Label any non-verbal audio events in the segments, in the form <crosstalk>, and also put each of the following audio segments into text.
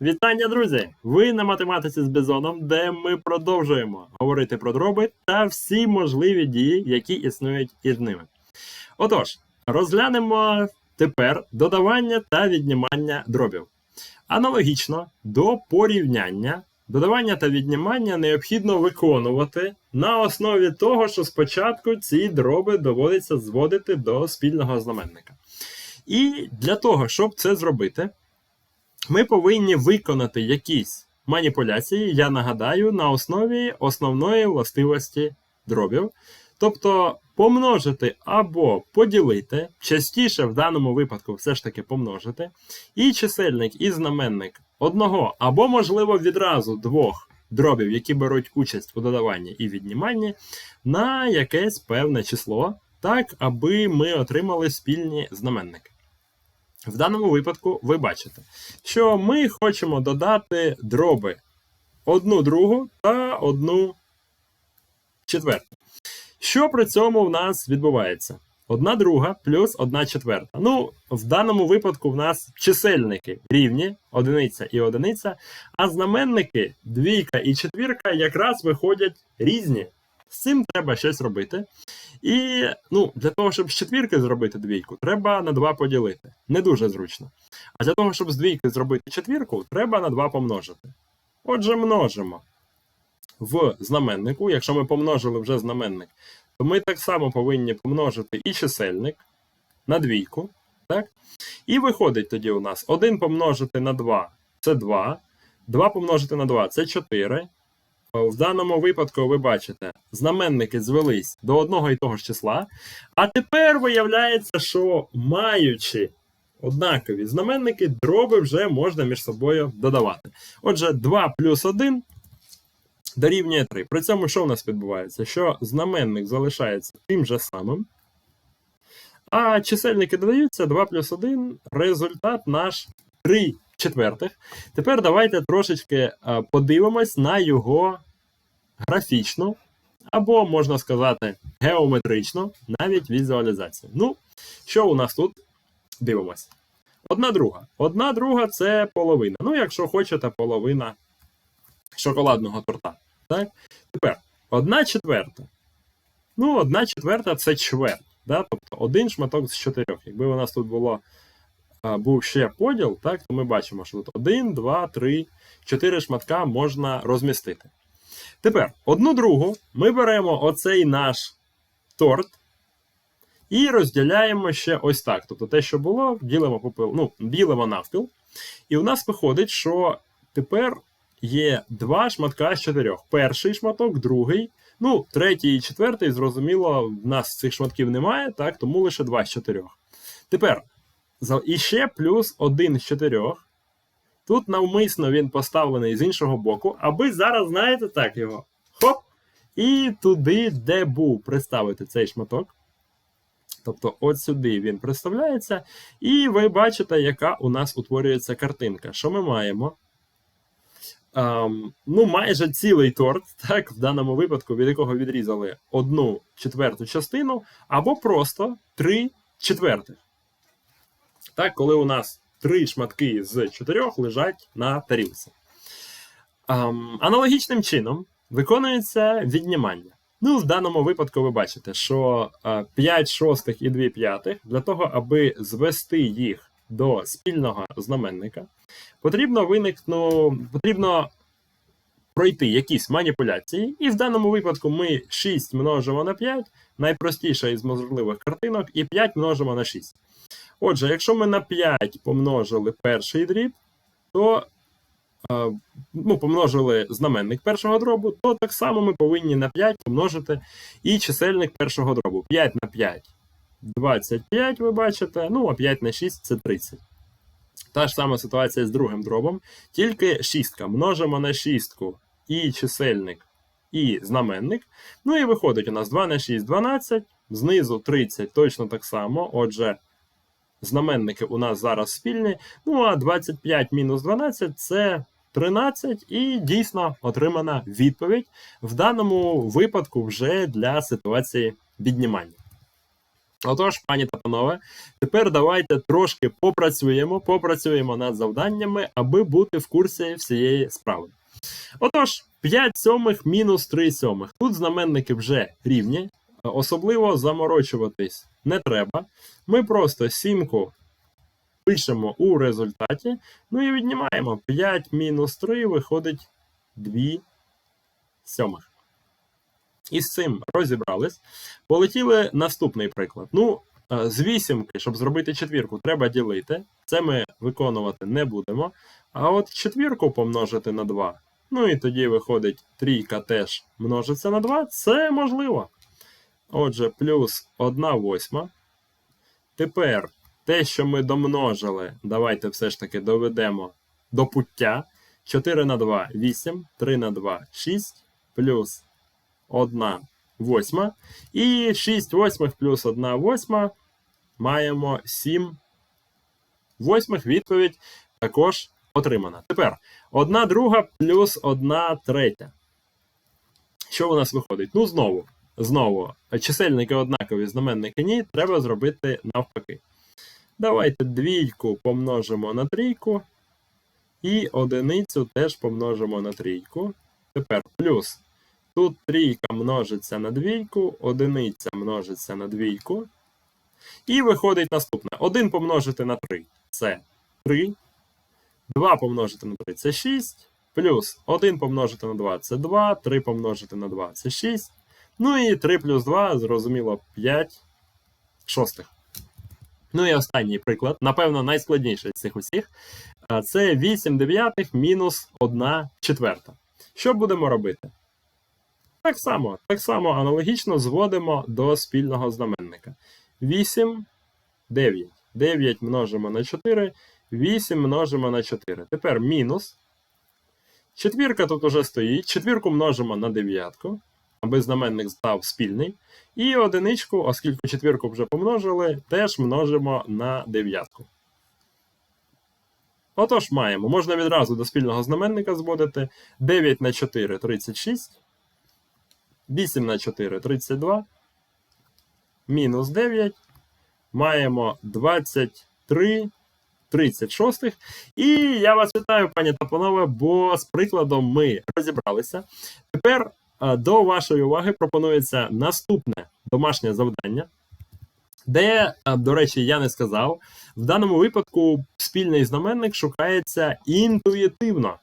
Вітання, друзі! Ви на математиці з Бізоном, де ми продовжуємо говорити про дроби та всі можливі дії, які існують із ними. Отож, розглянемо тепер додавання та віднімання дробів. Аналогічно до порівняння, додавання та віднімання необхідно виконувати на основі того, що спочатку ці дроби доводиться зводити до спільного знаменника. І для того, щоб це зробити, ми повинні виконати якісь маніпуляції, я нагадаю, на основі основної властивості дробів. Тобто помножити або поділити, частіше в даному випадку все ж таки помножити, і чисельник, і знаменник одного, або, можливо, відразу двох дробів, які беруть участь у додаванні і відніманні, на якесь певне число, так, аби ми отримали спільні знаменники. В даному випадку ви бачите, що ми хочемо додати дроби одну другу та одну четверту. Що при цьому в нас відбувається? Одна друга плюс одна четверта. Ну, в даному випадку в нас чисельники рівні, одиниця і одиниця, а знаменники двійка і четвірка якраз виходять різні. З цим треба щось робити. І ну, для того, щоб з четвірки зробити двійку, треба на 2 поділити. Не дуже зручно. А для того, щоб з двійки зробити четвірку, треба на 2 помножити. Отже, множимо в знаменнику. Якщо ми помножили вже знаменник, то ми так само повинні помножити і чисельник на двійку. Так? І виходить тоді у нас 1 помножити на 2 це 2. 2 помножити на 2 це 4. В даному випадку ви бачите, знаменники звелись до одного і того ж числа. А тепер виявляється, що маючи однакові знаменники, дроби вже можна між собою додавати. Отже, 2 плюс 1 дорівнює 3. При цьому що у нас відбувається? Що знаменник залишається тим же самим. А чисельники додаються 2 плюс 1, результат наш 3 четвертих. Тепер давайте трошечки подивимось на його графічну, або, можна сказати, геометричну, навіть візуалізацію. Ну, що у нас тут? Дивимось. Одна друга. Одна друга це половина. Ну, якщо хочете, половина шоколадного торта. Так? Тепер одна четверта. Ну, одна четверта це чверть. Да? Тобто один шматок з чотирьох. Якби у нас тут було був ще поділ, так, то ми бачимо, що тут 1, 2, 3, 4 шматка можна розмістити. Тепер, одну другу ми беремо оцей наш торт і розділяємо ще ось так. Тобто те, що було, ділимо попил, ну, ділимо навпіл. І у нас виходить, що тепер є два шматка з чотирьох. Перший шматок, другий. Ну, третій і четвертий, зрозуміло, в нас цих шматків немає, так, тому лише два з чотирьох. Тепер, і ще плюс один з чотирьох. Тут навмисно він поставлений з іншого боку, аби зараз, знаєте, так його. Хоп! І туди, де був приставити цей шматок. Тобто, от сюди він представляється. І ви бачите, яка у нас утворюється картинка. Що ми маємо? Um, ну, майже цілий торт, <laughs> так, в даному випадку, від якого відрізали одну четверту частину, або просто три четвертих. Так, коли у нас три шматки з чотирьох лежать на тарілці. Um, аналогічним чином виконується віднімання. Ну, в даному випадку ви бачите, що uh, 5 шостих і 2 п'ятих для того, аби звести їх до спільного знаменника, потрібно виникну, потрібно пройти якісь маніпуляції. І в даному випадку ми 6 множимо на 5, найпростіша із можливих картинок, і 5 множимо на 6. Отже, якщо ми на 5 помножили перший дріб, то е, ну, помножили знаменник першого дробу, то так само ми повинні на 5 помножити і чисельник першого дробу. 5 на 5 25, ви бачите, ну а 5 на 6 це 30. Та ж сама ситуація з другим дробом. Тільки шістка. Множимо на шістку і чисельник, і знаменник. Ну і виходить у нас 2 на 6 12, знизу 30 точно так само. Отже, знаменники у нас зараз спільні. Ну а 25 мінус 12 це 13, і дійсно отримана відповідь в даному випадку вже для ситуації віднімання. Отож, пані та панове, тепер давайте трошки попрацюємо, попрацюємо над завданнями, аби бути в курсі всієї справи. Отож, 5 сьомих мінус 3 сьомих. Тут знаменники вже рівні, особливо заморочуватись не треба. Ми просто сімку пишемо у результаті, ну і віднімаємо 5 мінус 3 виходить 2 сьомих. І з цим розібрались. Полетіли наступний приклад. Ну, е, з вісімки, щоб зробити четвірку, треба ділити. Це ми виконувати не будемо. А от четвірку помножити на 2. Ну і тоді виходить трійка теж множиться на 2. Це можливо. Отже, плюс 1 восьма. Тепер те, що ми домножили, давайте все ж таки доведемо до пуття. 4 на 2 8, 3 на 2 6, плюс 1 восьма. І 6 восьмих плюс 1 восьма. Маємо 7 восьмих. Відповідь також отримана. Тепер 1 друга плюс 1 третя. Що у нас виходить? Ну, знову, знову, чисельники однакові, знаменники ні, треба зробити навпаки. Давайте двійку помножимо на трійку. І одиницю теж помножимо на трійку. Тепер плюс. Тут трійка множиться на двійку, одиниця множиться на двійку. І виходить наступне. 1 помножити на 3 це 3. 2 помножити на 3 це 6. Плюс 1 помножити на 2 це 2, 3 помножити на 2 це 6. Ну і 3 плюс 2, зрозуміло, 5 шостих. Ну і останній приклад, напевно, найскладніший з цих усіх. Це 8 дев'ятих мінус 1 четверта. Що будемо робити? Так само, так само аналогічно зводимо до спільного знаменника. 8, 9. 9 множимо на 4, 8 множимо на 4. Тепер мінус. Четвірка тут уже стоїть. Четвірку множимо на дев'ятку, аби знаменник став спільний. І одиничку, оскільки четвірку вже помножили, теж множимо на дев'ятку. Отож, маємо. Можна відразу до спільного знаменника зводити. 9 на 4 36. 8 на 4 32. Мінус 9. Маємо 23 36. І я вас вітаю, пані та панове, бо з прикладом ми розібралися. Тепер до вашої уваги пропонується наступне домашнє завдання, де, до речі, я не сказав, в даному випадку спільний знаменник шукається інтуїтивно.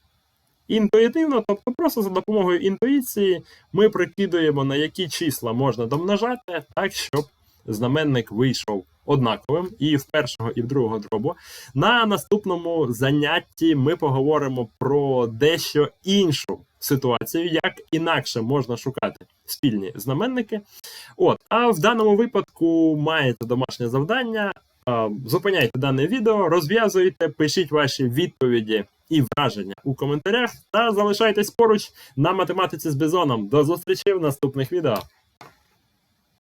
Інтуїтивно, тобто просто за допомогою інтуїції ми прикидуємо, на які числа можна домножати, так, щоб знаменник вийшов однаковим і в першого, і в другого дробу. На наступному занятті ми поговоримо про дещо іншу ситуацію, як інакше можна шукати спільні знаменники. От, а в даному випадку маєте домашнє завдання. Зупиняйте дане відео, розв'язуйте, пишіть ваші відповіді і враження у коментарях та залишайтесь поруч на математиці з бізоном. До зустрічі в наступних відео.